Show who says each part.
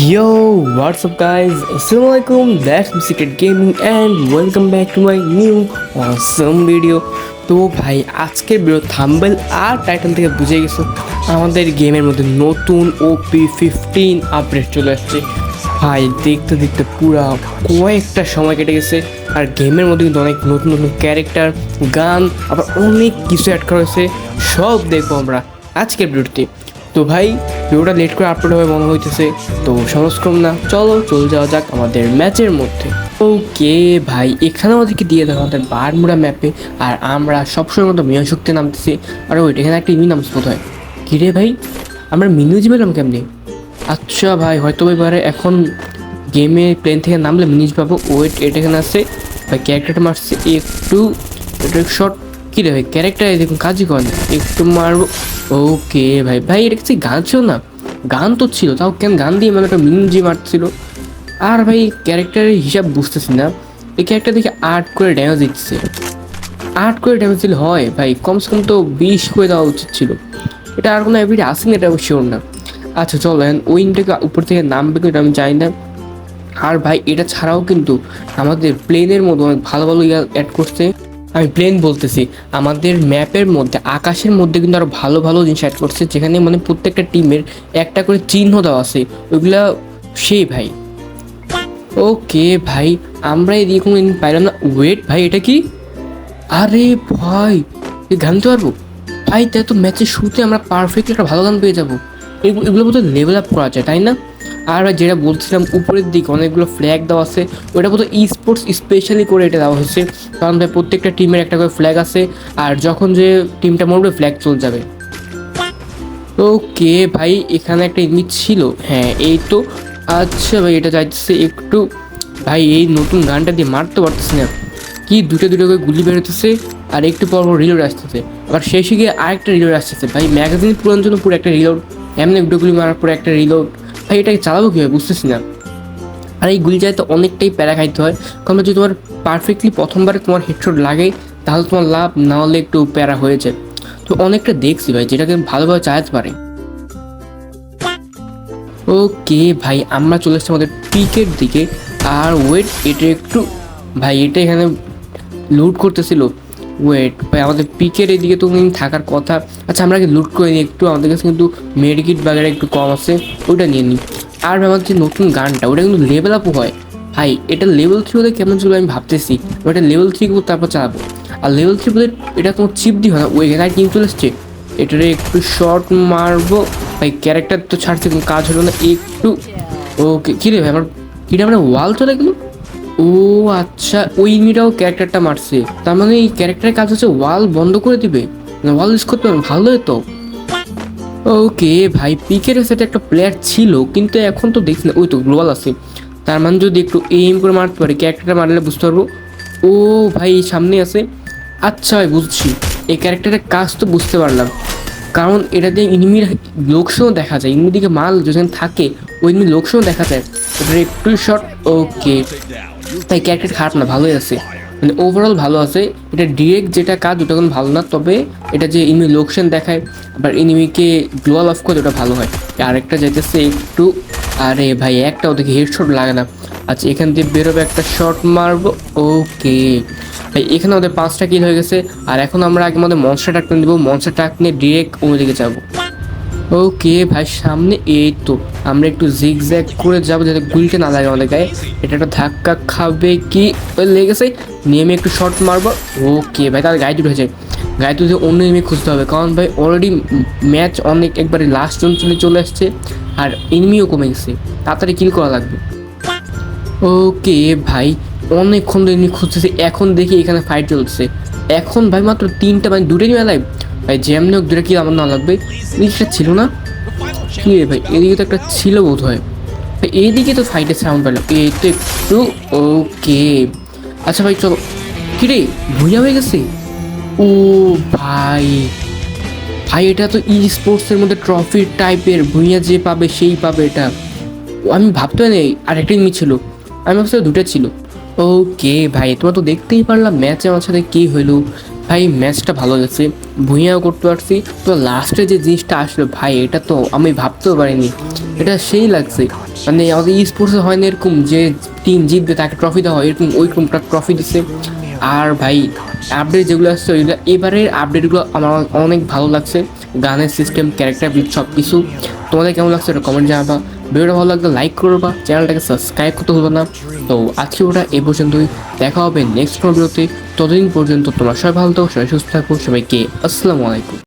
Speaker 1: Yo, what's up guys? Assalamualaikum, that's Secret Gaming and welcome back to my new awesome video. তো ভাই আজকের video thumbnail আর title থেকে বুঝে গেছো আমাদের গেমের মধ্যে নতুন ওপি ফিফটিন আপডেট চলে আসছে ভাই দেখতে দেখতে পুরা কয়েকটা সময় কেটে গেছে আর গেমের মধ্যে কিন্তু অনেক নতুন নতুন ক্যারেক্টার গান আবার অনেক কিছু অ্যাড করা হয়েছে সব দেখব আমরা আজকের ভিডিওতে তো ভাই, ভিডিওটা লেট করে আপলোড হবে মনে হইতেছে, তো সংস্ক্রম না। চলো, চলে যাওয়া যাক আমাদের ম্যাচের মধ্যে। ওকে ভাই, এখানে আমাদেরকে দিয়ে দেওয়া আমাদের বারমুড়া ম্যাপে আর আমরা সবসময় মতো মিয়া শক্তি নামতেছি আর ওইটা এখানে একটা ইমি নামছে বোধ হয় কিরে ভাই, আমরা মিনুজি পেলাম কেমনি? আচ্ছা ভাই, হয়তো এবারে এখন গেমে প্লেন থেকে নামলে মিনিজ পাবো। ওয়েট এটা এখানে আসছে ভাই ক্যারেক্টারটা মারছে একটু শর্ট কী রে ভাই ক্যারেক্টার দেখুন, কাজই করেন একটু মারবো। ওকে ভাই ভাই, এটা কিছু গান ছিল না? গান তো ছিল, তাও কেন গান দিয়ে মানে একটা মিনজি মারছিল? আর ভাই ক্যারেক্টারের হিসাব বুঝতেছি না। এই ক্যারেক্টার দেখে আট করে ড্যামেজ দিচ্ছে। আট করে ড্যামেজ দিলে হয় ভাই, কমসে কম তো বিশ করে দেওয়া উচিত ছিল। এটা আর কোনো অ্যাবিলিটি আসেনি, এটা শিওর না। আচ্ছা চলো এখন উইনটাকে উপর থেকে নামবে কিন্তু আমি জানি না। আর ভাই, এটা ছাড়াও কিন্তু আমাদের প্লেনের মধ্যে অনেক ভালো ভালো ইয়া অ্যাড করছে। আমি প্লেন বলতেছি, আমাদের ম্যাপের মধ্যে, আকাশের মধ্যে কিন্তু আরও ভালো ভালো জিনিস অ্যাড করছে, যেখানে মানে প্রত্যেকটা টিমের একটা করে চিহ্ন দেওয়া আছে, ওইগুলা সেই ভাই। ওকে ভাই, আমরা এদিকে কোনো পাইলাম না। ওয়েট ভাই, এটা কি? আরে ভাই, এ গানতে পারব? ভাই তাই তো ম্যাচের শুরুতে আমরা পারফেক্টলি একটা ভালো গান পেয়ে যাব। এগুলো বোধহয় লেভেল আপ করা যায়, তাই না? আর যেটা বলছিলাম, উপরের দিকে অনেকগুলো ফ্ল্যাগ দেওয়া আছে। ওটা বোধহয় ই স্পোর্টস স্পেশালি করে এটা দেওয়া হয়েছে। কারণ ভাই, প্রত্যেকটা টিমের একটা করে ফ্ল্যাগ আছে। আর যখন যে টিমটা মরবে ফ্ল্যাগ চলে যাবে। ওকে ভাই, এখানে একটা ইনিট ছিল। হ্যাঁ এই তো। আচ্ছা ভাই, এটা যাচ্ছে একটু। ভাই, এই নতুন গানটা দিয়ে মারতে পারতেছি না। কি দুটো দুটো করে গুলি বেরোতেছে, আর একটু পর পর রিলোড আসতেছে। আবার শেষে গিয়ে আরেকটা রিলোড আসতেছে। ভাই ম্যাগাজিন পুরানোর জন্য পুরো একটা রিলোড এমনি দুটো গুলি মারার পরে একটা রিলোড ভাই, এটাকে চালাবো কীভাবে? বুঝতেছি না। আর এই গুলি তো অনেকটাই প্যারা খাইতে হয়। কারণ যদি তোমার পারফেক্টলি প্রথমবারে তোমার হেডশট লাগে, তাহলে তোমার লাভ না হলে একটু প্যারা হয়ে যায়। তো অনেকটা দেখছি ভাই, যেটাকে ভালোভাবে চালাতে পারে। ওকে ভাই, আমরা চলে এসেছি আমাদের পিকের দিকে। আর ওয়েট এটা একটু ভাই, এটা এখানে লুট করতেছিল। ওয়েট ভাই, আমাদের পিকের এদিকে তো কিন্তু থাকার কথা। আচ্ছা আমরা লুট করে নিই একটু? আমাদের কাছে কিন্তু মেডিকিট বাগেরা একটু কম আছে, ওইটা নিয়ে নিই। আর আমাদের যে নতুন গানটা, ওটা কিন্তু লেভেল আপও হয়। ভাই, এটা লেভেল থ্রি হলে কেমন চলবে আমি ভাবতেছি। ওটা লেভেল থ্রি করব, তারপর চালাবো। আর লেভেল থ্রি বলে এটা কোনো চিপ দিয়ে হয় না? ওই গায়ে টিম চলে এসছে। এটারে একটু শর্ট মারবো। ভাই ক্যারেক্টার তো ছাড়ছে, কোনো কাজ হলো না, একটু। ওকে কী রে ভাই, আমার কিটা আমরা ওয়াল চলে গেল? ও আচ্ছা ওই ইনিটাও ক্যারেক্টারটা মারছে। তার মানে এই ক্যারেক্টারের কাজ হচ্ছে ওয়াল বন্ধ করে দিবে? ওয়াল ইউজ করতে পারবে? ভালোই তো ওকে, ভাই, পিকের সাথে একটা প্লেয়ার ছিল, কিন্তু এখন তো দেখছি না। ওই তো গ্লোবাল আছে। তার মানে যদি একটু এইম করে মারতে পারি ক্যারেক্টারটা মারলে বুঝতে পারব। ও ভাই, সামনে আছে। আচ্ছা ভাই, বুঝছি। এই ক্যারেক্টারের কাজ তো বুঝতে পারলাম। কারণ এটা দিয়ে ইনিমির লোকসনও দেখা যায়। ইনিমির দিকে মাল যেখানে থাকে, ওই ইনিমির লোকসনও দেখা যায়। ওটার একটু শর্ট ওকে তাই ক্যারেক্টার খারাপ না, ভালোই আছে। মানে ওভারঅল ভালো আছে। এটা ডিরেক্ট যেটা কাজ, ওটা কোনো ভালো না, তবে এটা যে ইনিমি লোকসান দেখায়, আবার ইনিমিকে গ্লোয়াল অফ করে, ওটা ভালো হয়। আরেকটা যাইতেছে একটু, আরে ভাই, একটা ওদিকে হেডশট লাগে না। আচ্ছা এখান দিয়ে বেরোবে একটা শট মারবো। ওকে ভাই, এখানে আমাদের পাঁচটা কিল হয়ে গেছে। আর এখন আমরা আগে আমাদের মনস্টার টাক দেবো মনস্টার টাক নিয়ে ডিরেক্ট অন্যদিকে যাব। ওকে ভাই, সামনে এই তো। আমরা একটু জিগ জ্যাগ করে যাব যাতে গুলিটা না লাগে আমাদের গায়ে। এটা একটা ধাক্কা খাবে কি? ওই লেগেছে নেমে একটু শর্ট মারবো। ওকে ভাই তার গায়ে দুটো হয়েছে গায়ে দুটো অন্য নেমে খুঁজতে হবে। কারণ, ভাই অলরেডি ম্যাচ অনেক একবারে লাস্ট অঞ্চলে চলে আসছে। আর এনিমিও কমে গেছে। তাড়াতাড়ি কিল করা লাগবে। ওকে ভাই, অনেকক্ষণ ধরে এমনি খুঁজতেছে। এখন দেখি এখানে ফাইট চলছে এখন ভাই মাত্র তিনটা মানে দুটো মেলায় ভাই যেমনি হোক দুটো কি আমার না লাগবে? জিনিসটা ছিল না? কি রে ভাই, এদিকে তো একটা ছিল বোধ হয় ভাই এইদিকে তো ফাইটের সাউন্ড পেলাম। এই তো একটু ওকে আচ্ছা ভাই, চলো। কি রে, ভুইয়া হয়ে গেছে? ও ভাই। ভাই, এটা তো ই স্পোর্টসের মধ্যে ট্রফি টাইপের ভুইয়া যে পাবে সেই পাবে এটা। আমি ভাবতে নেই আর একটা ছিল আমি ভাবছিলাম দুটো ছিল। ওকে ভাই, তোমরা তো দেখতেই পারলাম ম্যাচে আমার সাথে কী হইল। ভাই ম্যাচটা ভালো লাগছে ভুঁইয়াও করতে পারছি। তো লাস্টে যে জিনিসটা আসলো, ভাই, এটা তো আমি ভাবতেও পারিনি। এটা সেই লাগছে। মানে আমাদের স্পোর্টসে হয় না এরকম যে টিম জিতবে, তাকে ট্রফি দেওয়া হয়, এরকম ওইরকমটা ট্রফি দিচ্ছে আর ভাই আপডেট যেগুলো আসছে, ওইগুলো এবারের আপডেটগুলো আমার অনেক ভালো লাগছে। গানের সিস্টেম ক্যারেক্টার বিট সব কিছু তোমাদের কেমন লাগছে এটা কমেন্ট জানাবা। ভিডিওটা ভালো লাগলে লাইক করবা। চ্যানেলটাকে সাবস্ক্রাইব করতে হবে না। তো আজকে ওটা এ পর্যন্তই। দেখা হবে নেক্সট কোনো ভিডিওতে ততদিন পর্যন্ত তোমরা সবাই ভালো থাকো, সবাই সুস্থ থাকো, সবাইকে আসসালামু আলাইকুম।